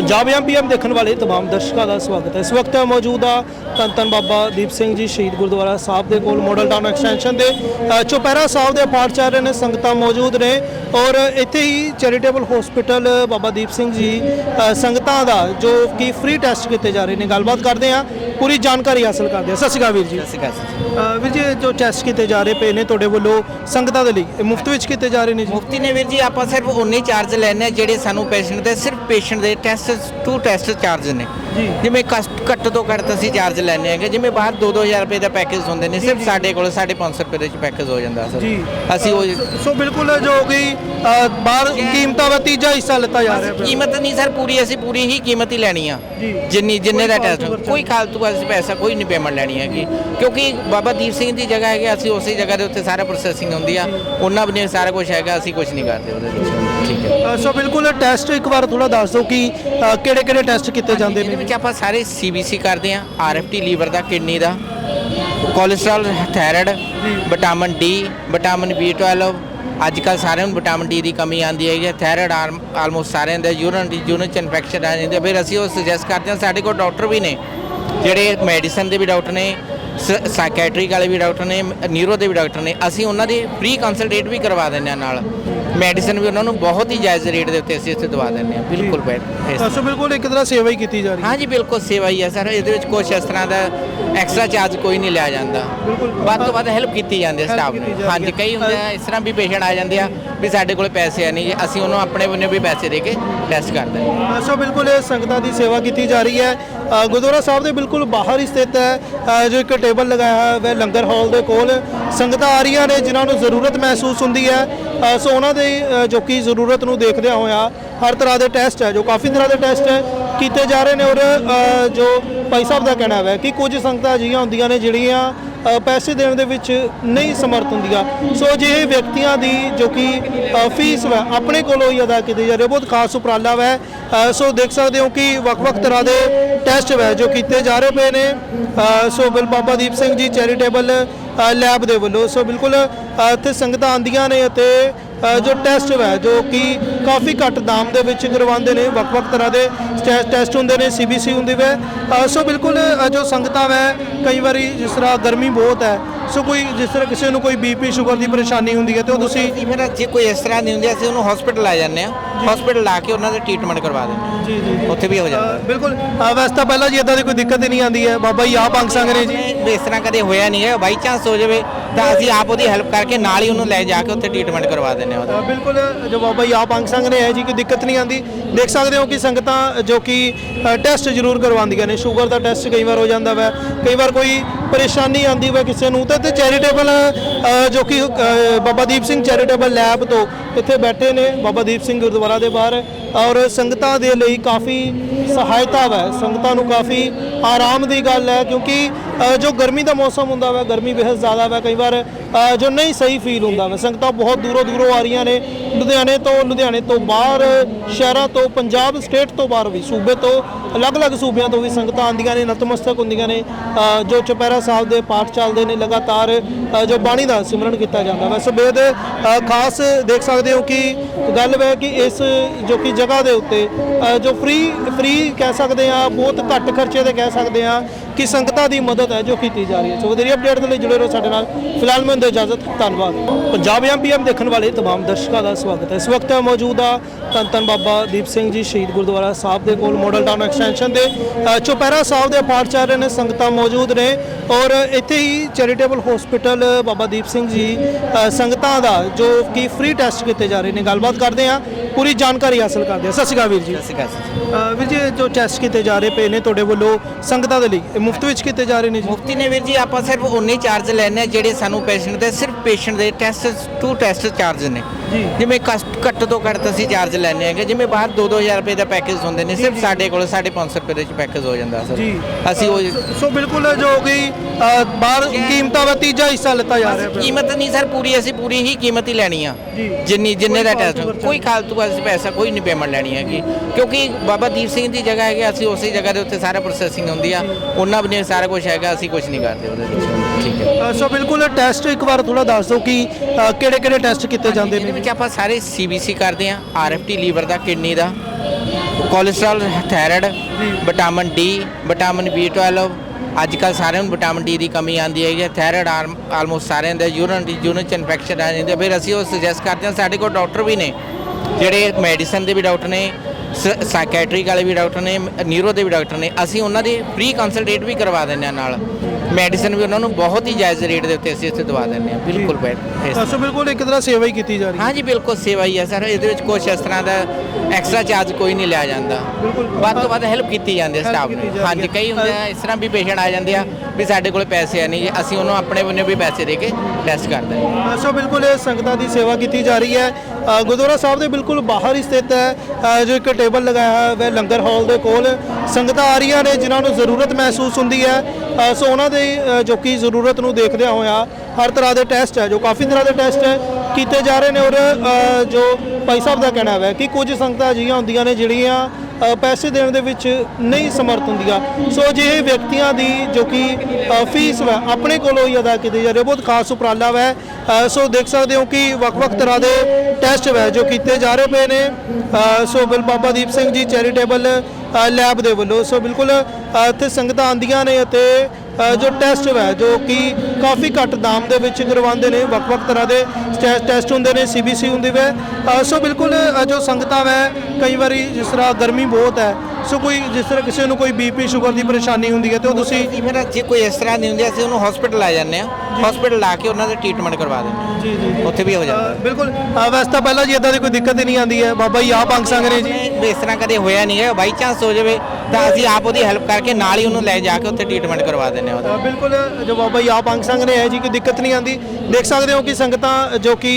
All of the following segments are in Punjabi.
ਪੰਜਾਬ ਐਮਪੀਐਮ ਦੇਖਣ ਵਾਲੇ तमाम ਦਰਸ਼ਕਾਂ ਦਾ ਸਵਾਗਤ ਹੈ ਇਸ ਵਕਤ ਮੌਜੂਦ ਆ ਧੰਨ ਧੰਨ ਬਾਬਾ ਦੀਪ ਸਿੰਘ ਜੀ ਸ਼ਹੀਦ ਗੁਰਦੁਆਰਾ ਸਾਹਿਬ ਦੇ ਕੋਲ ਮਾਡਲ ਟਾਊਨ ਐਕਸਟੈਂਸ਼ਨ ਦੇ ਅ, ਚੁਪਹਿਰਾ ਸਾਹਿਬ ਦੇ ਪਾਠ ਚੱਲ ਰਹੇ ਨੇ ਸੰਗਤਾਂ ਮੌਜੂਦ ਨੇ ਔਰ ਇੱਥੇ ਹੀ ਚੈਰੀਟੇਬਲ ਹਸਪੀਟਲ ਬਾਬਾ ਦੀਪ ਸਿੰਘ ਜੀ ਅ, ਸੰਗਤਾਂ ਦਾ ਜੋ ਕਿ ਫ੍ਰੀ ਟੈਸਟ ਕੀਤੇ ਜਾ ਰਹੇ ਨੇ ਗੱਲਬਾਤ ਕਰਦੇ ਆ ਪੂਰੀ ਜਾਣਕਾਰੀ ਹਾਸਲ ਕਰਦੇ ਆ ਸਤਿ ਸ਼੍ਰੀ ਅਕਾਲ ਵੀਰ ਜੀ। ਸਤਿ ਸ਼੍ਰੀ ਅਕਾਲ ਵੀਰ ਜੀ ਜੋ ਟੈਸਟ ਕੀਤੇ ਜਾ ਰਹੇ ਪਏ ਨੇ ਤੁਹਾਡੇ ਵੱਲੋਂ ਸੰਗਤਾਂ ਦੇ ਲਈ ਇਹ ਮੁਫਤ ਵਿੱਚ ਕੀਤੇ ਜਾ ਰਹੇ ਨੇ ਜੀ? ਮੁਫਤੀ ਨੇ ਵੀਰ ਜੀ ਆਪਾਂ ਸਿਰਫ ਉਨੇ ਚਾਰਜ ਲੈਣੇ ਜਿਹੜੇ ਸਾਨੂੰ ਪੇਸ਼ੈਂਟ ਦੇ ਸਿਰਫ ਪੇਸ਼ੈਂਟ ਦੇ ਟੈਸਟ ਟੂ ਟੈਸਟ ਚਾਰਜ ਨੇ। ਜਿਵੇਂ ਕਸਟ- ਘੱਟ ਤੋਂ ਘੱਟ ਅਸੀਂ ਚਾਰਜ ਲੈਣੇ ਹੈਗੇ। ਜਿਵੇਂ ਬਾਹਰ 2-2000 ਰੁਪਏ ਦਾ ਪੈਕੇਜ ਹੁੰਦੇ ਨੇ ਸਿਰਫ ਸਾਡੇ ਕੋਲ 550 ਰੁਪਏ ਦੇ ਵਿੱਚ ਪੈਕੇਜ ਹੋ ਜਾਂਦਾ ਸਰ। ਅਸੀਂ ਉਹ ਸੋ ਬਿਲਕੁਲ ਜੋ ਕਿ ਬਾਹਰ ਕੀਮਤਾਂ ਦਾ ਤੀਜਾ ਹਿੱਸਾ ਲਿੱਤਾ ਜਾ ਰਿਹਾ। ਕੀਮਤ ਨਹੀਂ ਸਰ ਪੂਰੀ ਅਸੀਂ ਪੂਰੀ ਹੀ ਕੀਮਤ ਹੀ ਲੈਣੀ ਆ। ਜਿੰਨੀ ਜਿੰਨੇ ਦਾ ਟੈਸਟ ਕੋਈ ਖਾਲਤੂ ਅਸੀਂ ਪੈਸਾ ਕੋਈ ਨਹੀਂ ਪੇਮੈਂਟ ਲੈਣੀ ਹੈਗੀ। ਕਿਉਂਕਿ ਬਾਬਾ ਦੀਪ ਸਿੰਘ ਦੀ ਜਗ੍ਹਾ ਹੈਗੀ ਅਸੀਂ ਉਸੇ ਜਗ੍ਹਾ ਦੇ ਉੱਤੇ ਸਾਰਾ ਪ੍ਰੋਸੈਸਿੰਗ ਹੁੰਦੀ ਆ। ਉਹਨਾਂ ਬਨੇ ਸਾਰਾ ਕੁਝ ਹੈਗਾ ਅਸੀਂ ਕੁਝ ਨਹੀਂ ਕਰਦੇ ਉਹਦੇ ਵਿੱਚ। ਠੀਕ ਹੈ। ਸੋ ਬਿਲਕੁਲ ਟੈਸਟ ਇੱਕ ਵਾਰ ਥੋੜਾ ਦੱਸ ਦਿਓ ਕਿ ਕਿਹੜੇ ਕਿਹੜੇ ਟੈਸਟ ਕੀਤੇ ਜਾਂਦੇ ਨੇ? ਵਿੱਚ ਆਪਾਂ ਸਾਰੇ ਸੀਬੀਸੀ ਕਰਦੇ ਆ ਆਰਐਫਟੀ ਲੀਵਰ ਦਾ, ਕਿਡਨੀ ਦਾ cholesterol thyroid vitamin D vitamin B12 ਅੱਜ ਕੱਲ ਸਾਰਿਆਂ ਨੂੰ ਵਿਟਾਮਿਨ ਡੀ ਦੀ ਕਮੀ ਆਂਦੀ ਹੈ ਥਾਇਰਾਇਡ ਆਲਮੋਸਟ ਸਾਰਿਆਂ ਦੇ ਯੂਰਨ ਦੀ ਯੂਰਨ ਚ ਇਨਫੈਕਸ਼ਨ ਆ ਜਾਂਦੀ ਹੈ, ਫਿਰ ਅਸੀਂ ਉਹ ਸੁਜੈਸਟ ਕਰਦੇ ਹਾਂ, ਸਾਡੇ ਕੋਲ ਡਾਕਟਰ ਵੀ ਨੇ, ਜਿਹੜੇ ਮੈਡੀਸਨ ਦੇ ਵੀ ਡਾਕਟਰ ਨੇ ਸਾਈਕੈਟ੍ਰਿਕ ਵਾਲੇ ਵੀ ਡਾਕਟਰ ਨੇ ਨਿਊਰੋ ਦੇ ਵੀ ਡਾਕਟਰ ਨੇ, ਅਸੀਂ ਉਹਨਾਂ ਦੀ ਫ੍ਰੀ ਕੰਸਲਟੇਟ ਵੀ ਕਰਵਾ ਦਿੰਦੇ ਹਾਂ ਨਾਲ। ਮੈਡੀਸਨ ਵੀ ਉਹਨਾਂ ਨੂੰ ਬਹੁਤ ਹੀ ਜਾਇਜ਼ ਰੇਟ ਦੇ ਉੱਤੇ ਅਸੀਂ ਇੱਥੇ ਦਵਾ ਦਿੰਦੇ ਹਾਂ ਬਿਲਕੁਲ ਬੈਠ ਸੋ ਬਿਲਕੁਲ ਇੱਕ ਤਰ੍ਹਾਂ ਸੇਵਾ ਹੀ ਕੀਤੀ ਜਾ ਰਹੀ ਹੈ। ਹਾਂਜੀ ਬਿਲਕੁਲ ਸੇਵਾ ਹੀ ਹੈ ਸਰ ਇਹਦੇ ਵਿੱਚ ਕੁਛ ਇਸ ਤਰ੍ਹਾਂ ਦਾ ਐਕਸਟਰਾ ਚਾਰਜ ਕੋਈ ਨਹੀਂ ਲਿਆ ਜਾਂਦਾ। ਬਿਲਕੁਲ। ਵੱਧ ਤੋਂ ਵੱਧ ਹੈਲਪ ਕੀਤੀ ਜਾਂਦੀ ਹੈ ਸਟਾਫ ਨੂੰ। ਹਾਂਜੀ। ਕਈ ਹੁੰਦੇ ਆ ਇਸ ਤਰ੍ਹਾਂ ਵੀ ਪੇਸ਼ੈਂਟ ਆ ਜਾਂਦੇ ਆ ਵੀ ਸਾਡੇ ਕੋਲ ਪੈਸੇ ਆ ਨਹੀਂ ਜੀ ਅਸੀਂ ਉਹਨੂੰ ਆਪਣੇ ਵੱਲੋਂ ਵੀ ਪੈਸੇ ਦੇ ਕੇ ਟੈਸਟ ਕਰਦੇ ਹਾਂ। ਸੋ ਬਿਲਕੁਲ ਇਹ ਸੰਗਤਾਂ ਦੀ ਸੇਵਾ ਕੀਤੀ ਜਾ ਰਹੀ ਹੈ। ਗੁਰਦੁਆਰਾ ਸਾਹਿਬ ਦੇ ਬਿਲਕੁਲ ਬਾਹਰ ਹੀ ਸਥਿਤ ਹੈ। ਜੋ ਇੱਕ ਟੇਬਲ ਲਗਾਇਆ ਹੋਇਆ ਹੈ ਲੰਗਰ ਹਾਲ ਦੇ ਕੋਲ ਸੰਗਤਾਂ ਆ ਰਹੀਆਂ ਨੇ ਜਿਨ੍ਹਾਂ ਨੂੰ ਜ਼ਰੂਰਤ ਮਹਿਸੂਸ ਹੁੰਦੀ ਹੈ। ਸੋ ਉਹਨਾਂ ਦੇ ਜੋ ਕਿ ਜ਼ਰੂਰਤ ਨੂੰ ਦੇਖਦਿਆਂ ਹੋਇਆ ਹਰ ਤਰ੍ਹਾਂ ਦੇ ਟੈਸਟ ਹੈ, ਜੋ ਕਾਫੀ ਤਰ੍ਹਾਂ ਦੇ ਟੈਸਟ ਹੈ, ਕੀਤੇ ਜਾ ਰਹੇ ਨੇ ਔਰ ਜੋ ਭਾਈ ਸਾਹਿਬ ਦਾ ਕਹਿਣਾ ਹੈ ਕਿ ਕੁਝ ਸੰਗਤਾਂ ਅਜਿਹੀਆਂ ਹੁੰਦੀਆਂ ਨੇ ਜਿਹੜੀਆਂ ਪੈਸੇ ਦੇਣ ਦੇ ਵਿੱਚ ਨਹੀਂ ਸਮਰਥ ਹੁੰਦੀਆਂ। ਸੋ ਜੇ ਵਿਅਕਤੀਆਂ ਦੀ ਜੋ ਕਿ ਫੀਸ ਹੈ ਆਪਣੇ ਕੋਲੋਂ ਹੀ ਅਦਾ ਕੀਤੀ ਜਾ ਰਹੀ ਹੈ, ਬਹੁਤ ਖਾਸ ਉਪਰਾਲਾ ਹੈ ਸੋ ਦੇਖ ਸਕਦੇ ਹੋ ਕਿ ਵੱਖ-ਵੱਖ ਤਰ੍ਹਾਂ ਦੇ ਟੈਸਟ ਹੈ ਜੋ ਕੀਤੇ ਜਾ ਰਹੇ ਪਏ ਨੇ। ਸੋ ਬਿਲ ਬਾਬਾ ਦੀਪ ਸਿੰਘ ਜੀ ਚੈਰੀਟੇਬਲ ਲੈਬ ਦੇ ਵੱਲੋਂ। ਸੋ ਬਿਲਕੁਲ ਇੱਥੇ ਸੰਗਤਾਂ ਆਉਂਦੀਆਂ ਨੇ ਅਤੇ ਜੋ ਟੈਸਟ ਹੈ, ਜੋ ਕਿ ਕਾਫੀ ਘੱਟ ਦਾਮ ਦੇ ਵਿੱਚ ਕਰਵਾਉਂਦੇ ਨੇ, ਵੱਖ-ਵੱਖ ਤਰ੍ਹਾਂ ਦੇ ਟੈ- ਟੈਸਟ ਹੁੰਦੇ ਨੇ ਸੀਬੀਸੀ ਹੁੰਦੀ ਹੈ। ਸੋ ਬਿਲਕੁਲ ਜੋ ਸੰਗਤਾਂ ਹੈ, ਕਈ ਵਾਰੀ ਜਿਸ ਤਰ੍ਹਾਂ ਗਰਮੀ ਬਹੁਤ ਹੈ ਸੋ ਕੋਈ ਜਿਸ ਤਰ੍ਹਾਂ ਕਿਸੇ ਨੂੰ ਕੋਈ ਬੀਪੀ ਸ਼ੂਗਰ ਦੀ ਪਰੇਸ਼ਾਨੀ ਹੁੰਦੀ ਹੈ ਤੇ ਉਹ ਤੁਸੀਂ ਜੀ ਫਿਰ ਜੇ ਕੋਈ ਇਸ ਤਰ੍ਹਾਂ ਦੀ ਹੁੰਦੀ ਅਸੀਂ ਉਹਨੂੰ ਹਸਪੀਟਲ ਲੈ ਜਾਂਦੇ ਆ ਹਸਪੀਟਲ ਲਾ ਕੇ ਉਹਨਾਂ ਦਾ ਟ੍ਰੀਟਮੈਂਟ ਕਰਵਾ ਦਿੰਦੇ ਜੀ ਜੀ ਉੱਥੇ ਵੀ ਹੋ ਜਾਂਦਾ ਬਿਲਕੁਲ। ਵੈਸੇ ਤਾਂ ਪਹਿਲਾਂ ਜੀ ਇਦਾਂ ਦੀ ਕੋਈ ਦਿੱਕਤ ਹੀ ਨਹੀਂ ਆਉਂਦੀ ਹੈ। ਬਾਬਾ ਜੀ ਆਪ ਅੰਗ ਸੰਗ ਨੇ ਜੀ। ਆਪਣੇ ਇਸ ਤਰ੍ਹਾਂ ਕਦੇ ਹੋਇਆ ਨਹੀਂ ਹੈ। ਬਾਈ ਚਾਂਸ ਹੋ ਜਾਵੇ ਤਾਂ ਅਸੀਂ ਆਪ ਉਹਦੀ ਹੈਲਪ ਕਰਕੇ ਨਾਲ ਹੀ ਉਹਨੂੰ ਲੈ ਜਾ ਕੇ ਉੱਥੇ ਟ੍ਰੀਟਮੈਂਟ ਕਰਵਾ ਦਿੰਦੇ ਹਾਂ ਉਹਦਾ। ਅ, ਬਿਲਕੁਲ। ਜੋ ਬਾਬਾ ਜੀ ਆਪ ਅੰਗ ਸੰਗ ਨੇ ਹੈ ਜੀ ਕੋਈ ਦਿੱਕਤ ਨਹੀਂ ਆਉਂਦੀ। ਦੇਖ ਸਕਦੇ ਹੋ ਕਿ ਸੰਗਤਾਂ ਜੋ ਕਿ ਟੈਸਟ ਜ਼ਰੂਰ ਕਰਵਾਉਂਦੀਆਂ ਨੇ। ਸ਼ੂਗਰ ਦਾ ਟੈਸਟ ਕਈ ਵਾਰ ਹੋ ਜਾਂਦਾ ਵਾ। ਕਈ ਵਾਰ ਕੋਈ ਪਰੇਸ਼ਾਨੀ ਆਉਂਦੀ ਵਾ ਕਿਸੇ ਨੂੰ ਤਾਂ ਤੇ ਚੈਰੀਟੇਬਲ ਜੋ ਕਿ ਬਾਬਾ ਦੀਪ ਸਿੰਘ ਚੈਰੀਟੇਬਲ ਲੈਬ ਤੋਂ ਇੱਥੇ ਬੈਠੇ ਨੇ, ਬਾਬਾ ਦੀਪ ਸਿੰਘ ਗੁਰਦੁਆਰਾ ਦੇ ਬਾਹਰ। ਔਰ ਸੰਗਤਾਂ ਦੇ ਲਈ ਕਾਫੀ ਸਹਾਇਤਾ ਵਾ, ਸੰਗਤਾਂ ਨੂੰ ਕਾਫੀ ਆਰਾਮ ਦੀ ਗੱਲ ਹੈ, ਕਿਉਂਕਿ ਜੋ ਗਰਮੀ ਦਾ ਮੌਸਮ ਹੁੰਦਾ ਵਾ, ਗਰਮੀ ਬਹੁਤ ਜ਼ਿਆਦਾ ਵਾ, ਕਈ ਵਾਰ ਜੋ ਨਹੀਂ ਸਹੀ ਫੀਲ ਹੁੰਦਾ ਵਾ, ਸੰਗਤਾਂ ਬਹੁਤ ਦੂਰੋਂ ਦੂਰੋਂ ਆ ਰਹੀਆਂ ਨੇ, ਲੁਧਿਆਣੇ ਤੋਂ ਲੁਧਿਆਣੇ ਤੋਂ ਬਾਹਰ, ਸ਼ਹਿਰਾਂ ਤੋਂ, ਪੰਜਾਬ ਸਟੇਟ ਤੋਂ ਬਾਹਰ ਵੀ, ਸੂਬੇ ਤੋਂ ਅਲੱਗ-ਅਲੱਗ ਸੂਬਿਆਂ ਤੋਂ ਵੀ ਸੰਗਤਾਂ ਆਉਂਦੀਆਂ ਨੇ, ਨਤਮਸਤਕ ਹੁੰਦੀਆਂ ਨੇ। ਜੋ ਚੁਪਹਿਰਾ ਸਾਹਿਬ ਦੇ ਪਾਠ ਚੱਲਦੇ ਨੇ, ਲਗਾਤਾਰ ਜੋ ਬਾਣੀ ਦਾ ਸਿਮਰਨ ਕੀਤਾ ਜਾਂਦਾ। ਵਾ ਸਬੇਦ ਖਾਸ ਦੇਖ ਸਕਦੇ ਹੋ ਕਿ ਗੱਲ ਹੈ ਕਿ ਇਸ, ਜੋ ਕਿ ਜਗ੍ਹਾ ਦੇ ਉੱਤੇ ਜੋ ਫ੍ਰੀ ਫ੍ਰੀ ਕਹਿ ਸਕਦੇ ਆ ਬਹੁਤ ਘੱਟ ਖਰਚੇ ਤੇ ਕਹਿ ਸਕਦੇ ਆ ਕਿ ਸੰਗਤਾਂ ਦੀ ਮਦਦ ਹੈ ਜੋ ਕੀਤੀ ਜਾ ਰਹੀ ਹੈ ਸੋ ਵਧੇਰੀ ਅਪਡੇਟ ਦੇ ਲਈ ਜੁੜੇ ਰਹੋ ਸਾਡੇ ਨਾਲ ਫਿਲਹਾਲ ਮੈਂ ਦਿਓ ਇਜਾਜ਼ਤ ਧੰਨਵਾਦ ਪੰਜਾਬ ਐਮਪੀਐਮ ਦੇਖਣ ਵਾਲੇ तमाम ਦਰਸ਼ਕਾਂ ਦਾ ਸਵਾਗਤ ਹੈ ਇਸ ਵਕਤ ਮੌਜੂਦ ਆ ਧੰਨ ਧੰਨ ਬਾਬਾ ਦੀਪ ਸਿੰਘ ਜੀ ਸ਼ਹੀਦ ਗੁਰਦੁਆਰਾ ਸਾਹਿਬ ਦੇ ਕੋਲ ਮਾਡਲ ਟਾਊਨ ਐਕਸਟੈਂਸ਼ਨ ਦੇ ਅ, ਚੁਪਹਿਰਾ ਸਾਹਿਬ ਦੇ ਪਾਠ ਚੱਲ ਰਹੇ ਨੇ ਸੰਗਤਾਂ ਮੌਜੂਦ ਨੇ ਔਰ ਇੱਥੇ ਹੀ ਚੈਰੀਟੇਬਲ ਹਸਪੀਟਲ ਬਾਬਾ ਦੀਪ ਸਿੰਘ ਜੀ ਸੰਗਤਾਂ ਦਾ ਜੋ ਕਿ ਫ੍ਰੀ ਟੈਸਟ ਕੀਤੇ ਜਾ ਰਹੇ ਨੇ। ਗੱਲਬਾਤ ਕਰਦੇ ਆ ਪੂਰੀ ਜਾਣਕਾਰੀ ਹਾਸਲ ਕਰਦੇ ਆ ਸਤਿ ਸ਼੍ਰੀ ਅਕਾਲ ਵੀਰ ਜੀ। ਸਤਿ ਸ਼੍ਰੀ ਅਕਾਲ ਵੀਰ ਜੀ ਜੋ ਟੈਸਟ ਕੀਤੇ ਜਾ ਰਹੇ ਪਏ ਨੇ ਤੁਹਾਡੇ ਵੱਲੋਂ ਸੰਗਤਾਂ ਦੇ ਲਈ ਇਹ ਮੁਫਤ ਵਿੱਚ ਕੀਤੇ ਜਾ ਰਹੇ ਨੇ ਜੀ? ਮੁਫਤੀ ਨੇ ਵੀਰ ਜੀ ਆਪਾਂ ਸਿਰਫ ਉਨੇ ਚਾਰਜ ਲੈਣੇ ਜਿਹੜੇ ਸਾਨੂੰ ਪੇਸ਼ੈਂਟ ਦੇ ਸਿਰਫ ਪੇਸ਼ੈਂਟ ਦੇ ਟੈਸਟ ਟੂ ਟੈਸਟ ਚਾਰਜ ਨੇ। ਜਿਵੇਂ ਘੱਟ ਤੋਂ ਘੱਟ ਅਸੀਂ ਚਾਰਜ ਲੈਣੇ ਹੈਗੇ। ਜਿਵੇਂ ਬਾਹਰ 2-2000 ਰੁਪਏ ਦਾ ਪੈਕੇਜ ਹੁੰਦੇ ਨੇ ਸਿਰਫ ਸਾਡੇ ਕੋਲ 550 ਰੁਪਏ ਦੇ ਵਿੱਚ ਪੈਕੇਜ ਹੋ ਜਾਂਦਾ ਸਰ। ਅਸੀਂ ਉਹ ਸੋ ਬਿਲਕੁਲ ਜੋ ਕਿ ਬਾਹਰ ਕੀਮਤਾਂ ਦਾ ਤੀਜਾ ਹਿੱਸਾ ਲਿੱਤਾ ਜਾ ਰਿਹਾ। ਕੀਮਤ ਨਹੀਂ ਸਰ ਪੂਰੀ ਅਸੀਂ ਪੂਰੀ ਹੀ ਕੀਮਤ ਹੀ ਲੈਣੀ ਆ। ਜਿੰਨੀ ਜਿੰਨੇ ਦਾ ਟੈਸਟ ਕੋਈ ਖਾਲਤੂ ਅਸੀਂ ਪੈਸਾ ਕੋਈ ਨਹੀਂ ਪੇਮੈਂਟ ਲੈਣੀ ਹੈਗੀ। ਕਿਉਂਕਿ ਬਾਬਾ ਦੀਪ ਸਿੰਘ ਦੀ ਜਗ੍ਹਾ ਹੈਗੀ ਅਸੀਂ ਉਸੇ ਜਗ੍ਹਾ ਦੇ ਉੱਤੇ ਸਾਰਾ ਪ੍ਰੋਸੈਸਿੰਗ ਹੁੰਦੀ ਆ। ਉਹਨਾਂ ਬਨੇ ਸਾਰਾ ਕੁਝ ਹੈਗਾ ਅਸੀਂ ਕੁਝ ਨਹੀਂ ਕਰਦੇ ਉਹਦੇ ਵਿੱਚ। ਠੀਕ ਹੈ। ਸੋ ਬਿਲਕੁਲ ਟੈਸਟ ਇੱਕ ਵਾਰ ਥੋੜਾ ਦੱਸ ਦਿਓ ਕਿ ਕਿਹੜੇ ਕਿਹੜੇ ਟੈਸਟ ਕੀਤੇ ਜਾਂਦੇ ਨੇ? ਵਿੱਚ ਆਪਾਂ ਸਾਰੇ ਸੀਬੀਸੀ ਕਰਦੇ ਆ ਆਰਐਫਟੀ ਲੀਵਰ ਦਾ, ਕਿਡਨੀ ਦਾ cholesterol thyroid vitamin D vitamin B12 ਅੱਜ ਕੱਲ ਸਾਰਿਆਂ ਨੂੰ ਵਿਟਾਮਿਨ ਡੀ ਦੀ ਕਮੀ ਆਉਂਦੀ ਹੈਗੀ ਥਾਇਰਾਇਡ ਆਲਮੋਸਟ ਸਾਰਿਆਂ ਦੇ ਯੂਰਨ ਦੀ ਯੂਰਨ ਚ ਇਨਫੈਕਸ਼ਨ ਆ ਜਾਂਦੀ ਹੈ। ਫਿਰ ਅਸੀਂ ਉਹ ਸੁਜੈਸਟ ਕਰਦੇ ਹਾਂ, ਸਾਡੇ ਕੋਲ ਡਾਕਟਰ ਵੀ ਨੇ, ਜਿਹੜੇ ਮੈਡੀਸਨ ਦੇ ਵੀ ਡਾਕਟਰ ਨੇ ਸਾਈਕੈਟ੍ਰਿਕ ਵਾਲੇ ਵੀ ਡਾਕਟਰ ਨੇ ਨਿਊਰੋ ਦੇ ਵੀ ਡਾਕਟਰ ਨੇ, ਅਸੀਂ ਉਹਨਾਂ ਦੀ ਫ੍ਰੀ ਕੰਸਲਟੇਟ ਵੀ ਕਰਵਾ ਦਿੰਦੇ ਹਾਂ ਨਾਲ। ਮੈਡੀਸਨ ਵੀ ਉਹਨਾਂ ਨੂੰ ਬਹੁਤ ਹੀ ਜਾਇਜ਼ ਰੇਟ ਦੇ ਉੱਤੇ ਅਸੀਂ ਇੱਥੇ ਦਵਾ ਦਿੰਦੇ ਹਾਂ ਬਿਲਕੁਲ ਬੈ ਅ, ਸੋ ਬਿਲਕੁਲ ਇੱਕ ਤਰ੍ਹਾਂ ਸੇਵਾ ਹੀ ਕੀਤੀ ਜਾ ਰਹੀ ਹੈ। ਹਾਂਜੀ ਬਿਲਕੁਲ ਸੇਵਾ ਹੀ ਹੈ ਸਰ ਇਹਦੇ ਵਿੱਚ ਕੁਛ ਇਸ ਤਰ੍ਹਾਂ ਦਾ ਐਕਸਟਰਾ ਚਾਰਜ ਕੋਈ ਨਹੀਂ ਲਿਆ ਜਾਂਦਾ। ਬਿਲਕੁਲ। ਵੱਧ ਤੋਂ ਵੱਧ ਹੈਲਪ ਕੀਤੀ ਜਾਂਦੀ ਹੈ ਸਟਾਫ ਨੇ। ਹਾਂਜੀ। ਕਈ ਹੁੰਦੇ ਆ ਇਸ ਤਰ੍ਹਾਂ ਵੀ ਪੇਸ਼ੈਂਟ ਆ ਜਾਂਦੇ ਆ ਵੀ ਸਾਡੇ ਕੋਲ ਪੈਸੇ ਆ ਨਹੀਂ ਅਸੀਂ ਉਹਨੂੰ ਆਪਣੇ ਵੱਲੋਂ ਵੀ ਪੈਸੇ ਦੇ ਕੇ ਟੈਸਟ ਕਰਦੇ ਹਾਂ। ਅ, ਸੋ ਬਿਲਕੁਲ ਇਹ ਸੰਗਤਾਂ ਦੀ ਸੇਵਾ ਕੀਤੀ ਜਾ ਰਹੀ ਹੈ। ਗੁਰਦੁਆਰਾ ਸਾਹਿਬ ਦੇ ਬਿਲਕੁਲ ਬਾਹਰ ਹੀ ਸਥਿਤ ਹੈ। ਜੋ ਇੱਕ ਟੇਬਲ ਲਗਾਇਆ ਹੋਇਆ ਹੈ ਲੰਗਰ ਹਾਲ ਦੇ ਕੋਲ ਸੰਗਤਾਂ ਆ ਰਹੀਆਂ ਨੇ ਜਿਨ੍ਹਾਂ ਨੂੰ ਜ਼ਰੂਰਤ ਮਹਿਸੂਸ ਹੁੰਦੀ ਹੈ। ਸੋ ਉਹਨਾਂ ਦੇ ਜੋ ਕਿ ਜ਼ਰੂਰਤ ਨੂੰ ਦੇਖਦਿਆਂ ਹੋਇਆ ਹਰ ਤਰ੍ਹਾਂ ਦੇ ਟੈਸਟ ਹੈ, ਜੋ ਕਾਫੀ ਤਰ੍ਹਾਂ ਦੇ ਟੈਸਟ ਹੈ, ਕੀਤੇ ਜਾ ਰਹੇ ਨੇ ਔਰ ਜੋ ਭਾਈ ਸਾਹਿਬ ਦਾ ਕਹਿਣਾ ਹੈ ਕਿ ਕੁਝ ਸੰਗਤਾਂ ਅਜਿਹੀਆਂ ਹੁੰਦੀਆਂ ਨੇ ਜਿਹੜੀਆਂ ਪੈਸੇ ਦੇਣ ਦੇ ਵਿੱਚ ਨਹੀਂ ਸਮਰਥ ਹੁੰਦੀਆਂ। ਸੋ ਅਜਿਹੇ ਵਿਅਕਤੀਆਂ ਦੀ ਜੋ ਕਿ ਫੀਸ ਹੈ ਆਪਣੇ ਕੋਲੋਂ ਹੀ ਅਦਾ ਕੀਤੀ ਜਾ ਰਹੀ ਹੈ। ਬਹੁਤ ਖਾਸ ਉਪਰਾਲਾ ਹੈ ਸੋ ਦੇਖ ਸਕਦੇ ਹੋ ਕਿ ਵੱਖ-ਵੱਖ ਤਰ੍ਹਾਂ ਦੇ ਟੈਸਟ ਹੈ ਜੋ ਕੀਤੇ ਜਾ ਰਹੇ ਪਏ ਨੇ। ਸੋ ਬਿਲ ਬਾਬਾ ਦੀਪ ਸਿੰਘ ਜੀ ਚੈਰੀਟੇਬਲ ਲੈਬ ਦੇ ਵੱਲੋਂ। ਸੋ ਬਿਲਕੁਲ ਇੱਥੇ ਸੰਗਤਾਂ ਆਉਂਦੀਆਂ ਨੇ ਅਤੇ ਜੋ ਟੈਸਟ ਹੈ ਜੋ ਕਿ ਕਾਫੀ ਘੱਟ ਦਾਮ ਦੇ ਵਿੱਚ ਕਰਵਾਉਂਦੇ ਨੇ ਵੱਖ-ਵੱਖ ਤਰ੍ਹਾਂ ਦੇ ਟੈ- ਟੈਸਟ ਹੁੰਦੇ ਨੇ ਸੀਬੀਸੀ ਹੁੰਦੀ ਹੈ। ਅ, ਸੋ ਬਿਲਕੁਲ ਜੋ ਸੰਗਤਾਂ ਵੈ ਕਈ ਵਾਰੀ ਜਿਸ ਤਰ੍ਹਾਂ ਗਰਮੀ ਬਹੁਤ ਹੈ ਸੋ ਕੋਈ ਜਿਸ ਤਰ੍ਹਾਂ ਕਿਸੇ ਨੂੰ ਕੋਈ ਬੀਪੀ ਸ਼ੂਗਰ ਦੀ ਪਰੇਸ਼ਾਨੀ ਹੁੰਦੀ ਹੈ ਤੇ ਉਹ ਤੁਸੀਂ ਜੀ ਜੇ ਕੋਈ ਇਸ ਤਰ੍ਹਾਂ ਦੀ ਹੁੰਦੀ ਹੈ, ਅਸੀਂ ਉਹਨੂੰ ਹਸਪੀਟਲ ਲੈ ਜਾਂਦੇ ਆ ਹਸਪੀਟਲ ਲਾ ਕੇ ਉਹਨਾਂ ਦਾ ਟ੍ਰੀਟਮੈਂਟ ਕਰਵਾ ਦਿੰਦੇ ਜੀ ਜੀ ਉੱਥੇ ਵੀ ਹੋ ਜਾਂਦਾ। ਬਿਲਕੁਲ। ਵੈਸੇ ਤਾਂ ਪਹਿਲਾਂ ਜੀ ਇਦਾਂ ਦੀ ਕੋਈ ਦਿੱਕਤ ਹੀ ਨਹੀਂ ਆਉਂਦੀ ਹੈ। ਬਾਬਾ ਜੀ ਆਪ ਅੰਗ ਸੰਗ ਨੇ ਜੀ। ਇਸ ਤਰ੍ਹਾਂ ਕਦੇ ਹੋਇਆ ਨਹੀਂ ਹੈ। ਬਾਈ ਚਾਂਸ ਹੋ ਜਾਵੇ ਤਾਂ ਅਸੀਂ ਆਪ ਉਹਦੀ ਹੈਲਪ ਕਰਕੇ ਨਾਲ ਹੀ ਉਹਨੂੰ ਲੈ ਜਾ ਕੇ ਉੱਥੇ ਟ੍ਰੀਟਮੈਂਟ ਕਰਵਾ ਦਿੰਦੇ ਹਾਂ ਉਹਦਾ। ਬਿਲਕੁਲ ਜੋ ਬਾਬਾ ਜੀ ਆਪ ਅੰਗ ਸੰਗ ਨੇ ਹੈ ਜੀ ਕੋਈ ਦਿੱਕਤ ਨਹੀਂ ਆਉਂਦੀ। ਦੇਖ ਸਕਦੇ ਹੋ ਕਿ ਸੰਗਤਾਂ ਜੋ ਕਿ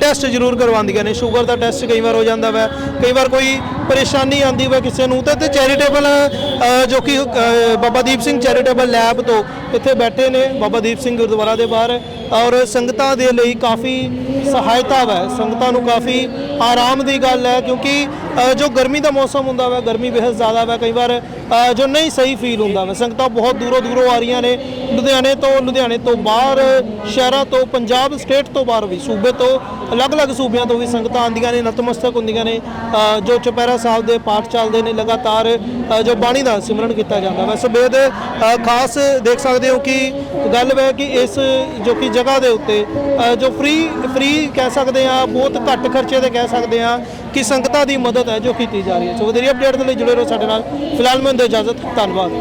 ਟੈਸਟ ਜ਼ਰੂਰ ਕਰਵਾਉਂਦੀਆਂ ਨੇ। ਸ਼ੂਗਰ ਦਾ ਟੈਸਟ ਕਈ ਵਾਰ ਹੋ ਜਾਂਦਾ ਵੈ। ਕਈ ਵਾਰ ਕੋਈ ਪਰੇਸ਼ਾਨੀ ਆਉਂਦੀ ਵੈ ਕਿਸੇ ਨੂੰ, ਤਾਂ ਤੇ ਚੈਰੀਟੇਬਲ ਜੋ ਕਿ ਬਾਬਾ ਦੀਪ ਸਿੰਘ ਚੈਰੀਟੇਬਲ ਲੈਬ ਤੋਂ ਇੱਥੇ ਬੈਠੇ ਨੇ, ਬਾਬਾ ਦੀਪ ਸਿੰਘ ਗੁਰਦੁਆਰਾ ਦੇ ਬਾਹਰ। ਔਰ ਸੰਗਤਾਂ ਦੇ ਲਈ ਕਾਫੀ ਸਹਾਇਤਾ ਵੈ। ਸੰਗਤਾਂ ਨੂੰ ਕਾਫੀ ਆਰਾਮ ਦੀ ਗੱਲ ਹੈ ਕਿਉਂਕਿ ਜੋ ਗਰਮੀ ਦਾ ਮੌਸਮ ਹੁੰਦਾ ਵੈ, ਗਰਮੀ ਬੇਹੱਦ ਜ਼ਿਆਦਾ ਵਾ। ਕਈ ਵਾਰ ਜੋ ਨਹੀਂ ਸਹੀ ਫੀਲ ਹੁੰਦਾ ਵਾ। ਸੰਗਤਾਂ ਬਹੁਤ ਦੂਰੋਂ ਦੂਰੋਂ ਆ ਰਹੀਆਂ ਨੇ। ਲੁਧਿਆਣੇ ਤੋਂ ਲੁਧਿਆਣੇ ਤੋਂ ਬਾਹਰ, ਸ਼ਹਿਰਾਂ ਤੋਂ, ਪੰਜਾਬ ਸਟੇਟ ਤੋਂ ਬਾਹਰ ਵੀ, ਸੂਬੇ ਤੋਂ, ਅਲੱਗ-ਅਲੱਗ ਸੂਬਿਆਂ ਤੋਂ ਵੀ ਸੰਗਤਾਂ ਆਉਂਦੀਆਂ ਨੇ, ਨਤਮਸਤਕ ਹੁੰਦੀਆਂ ਨੇ। ਜੋ ਚੁਪਹਿਰਾ ਸਾਹਿਬ ਦੇ ਪਾਠ ਚੱਲਦੇ ਨੇ, ਲਗਾਤਾਰ ਜੋ ਬਾਣੀ ਦਾ ਸਿਮਰਨ ਕੀਤਾ ਜਾਂਦਾ ਵੈ। ਸੋ ਬੇਦ ਖਾਸ ਦੇਖ ਸਕਦੇ ਹੋ ਕਿ ਗੱਲ ਹੈ ਕਿ ਇਸ, ਜੋ ਕਿ ਜਗ੍ਹਾ ਦੇ ਉੱਤੇ ਜੋ ਫ੍ਰੀ ਫ੍ਰੀ ਕਹਿ ਸਕਦੇ ਆ ਬਹੁਤ ਘੱਟ ਖਰਚੇ ਤੇ ਕਹਿ ਸਕਦੇ ਆ ਕਿ ਸੰਗਤਾਂ ਦੀ ਮਦਦ ਹੈ ਜੋ ਕੀਤੀ ਜਾ ਰਹੀ ਹੈ। ਸੋ ਵਧੇਰੀ ਅਪਡੇਟ ਦੇ ਲਈ ਜੁੜੇ ਰਹੋ ਸਾਡੇ ਨਾਲ। ਫਿਲਹਾਲ ਮੈਂ ਦਿਓ ਇਜਾਜ਼ਤ, ਧੰਨਵਾਦ।